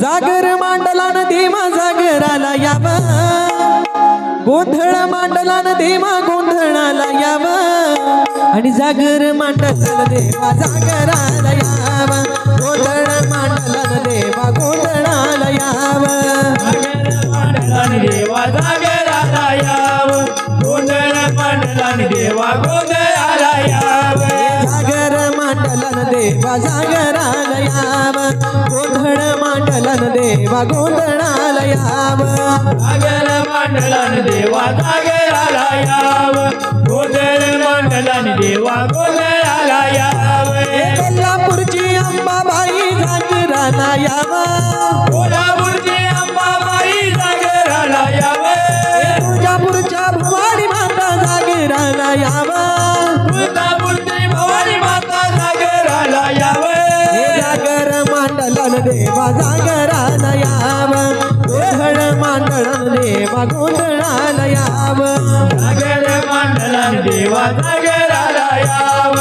जागर मांडला देवा जागराला याव. गोंधळ मांडला देवा गोंधळाला याव. आणि जागर मांडला देवा जागराला याव. गोंधळ मांडला देवा गोंधळाला याव. मंडलान देवा जागराला याव. गोंधळ मंडलान देवा गोंधळाला याव. जागर मांडला देवा जागराला याव गोंधळ मांडला न देवा गोंधळाला याव जागर मंडलान देवा जागराला याव गोंधळ मंडलान देवा गोंधळाला याव कोल्हापूरची अंबाबाई जागराला यावा कोल्हापूरची अंबाबाई जागराला याव तुळजापूरच्या भवानी माता जागराला यावा मांडलन देवा जागराला याव. गोंधळ मांडलन देवा गोंधळाला याव. जागर मंडलान देवा जागराला याव.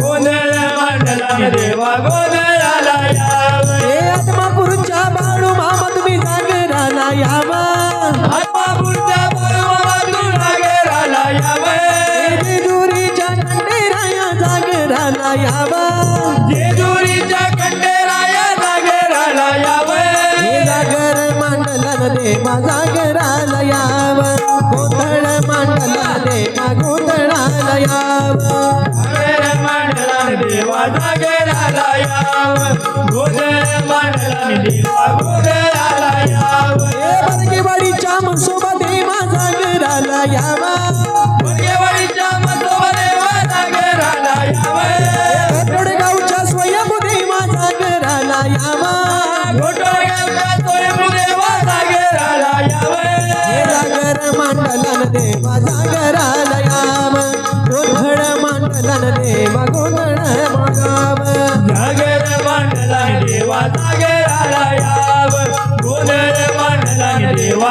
गोंधळ मंडलान देवा गोंधळाला याव. हे आत्मापूरच्या बाळू मामा तुम्ही जागराला यावा. आत्मापूरच्या परमातून जागराला याव. जेजुरीच्या खंडेराया जागराला यावा. जेजुरीच्या जागराला याव गोंधळ मांडला देवा गोंधळाला याव मंडलान देवा जागराला याव गोंधळ मंडलान देवा गोंधळाला याव बरगेवाडीच्या मसोबा देवा जागराला यावा देवा जागराला स्वयंभू देवा जागराला यावा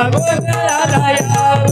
जागराला याव